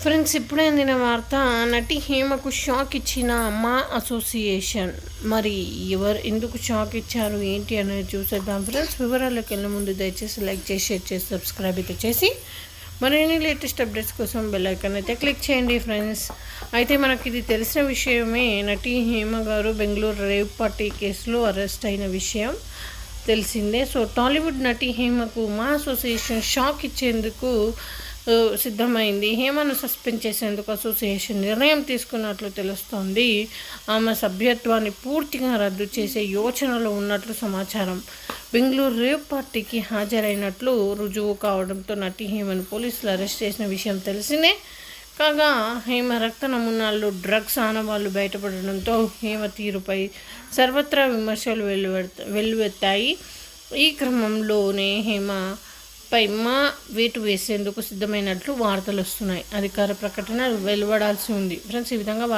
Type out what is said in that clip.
Friends ఇప్పుడే అందిన వార్త? నటి హేమకు షాక్ ఇచ్చిన మా అసోసియేషన్. మరి ఎవరు ఎందుకు షాక్ ఇచ్చారు? ఏంటి అనేది చూసేద్దాం ఫ్రెండ్స్. వివరాల్లోకి వెళ్ళే ముందు దయచేసి లైక్ చేసి షేర్ చేసి సబ్స్క్రైబ్ అయితే చేసి మరిన్ని లేటెస్ట్ అప్డేట్స్ కోసం బెల్ ఐకాన్ అయితే క్లిక్ చేయండి ఫ్రెండ్స్. అయితే మనకి ఇది తెలిసిన విషయమే నటి హేమ గారు బెంగళూరు రేవ్ పార్టీ కేసులో అరెస్ట్ అయిన విషయం తెలిసిందే. సో టాలీవుడ్ నటి హేమకు మా అసోసియేషన్ షాక్ ఇచ్చేందుకు సిద్ధమైంది. హేమను సస్పెండ్ చేసేందుకు అసోసియేషన్ నిర్ణయం తీసుకున్నట్లు తెలుస్తోంది. ఆమె సభ్యత్వాన్ని పూర్తిగా రద్దు చేసే యోచనలో ఉన్నట్లు సమాచారం. బెంగళూరు రేవ్ పార్టీకి హాజరైనట్లు రుజువు కావడంతో నటి హేమను పోలీసులు అరెస్ట్ చేసిన విషయం తెలిసిందే. కాగా హేమ రక్త నమూనాల్లో డ్రగ్స్ ఆనవాళ్ళు బయటపడడంతో హేమ తీరుపై సర్వత్రా విమర్శలు వెల్లువెడత వెల్లువెత్తాయి ఈ క్రమంలోనే హేమ పై మా వేటు వేసేందుకు సిద్ధమైనట్లు వార్తలు వస్తున్నాయి. అధికార ప్రకటన వెలువడాల్సి ఉంది. ఫ్రెండ్స్ ఈ విధంగా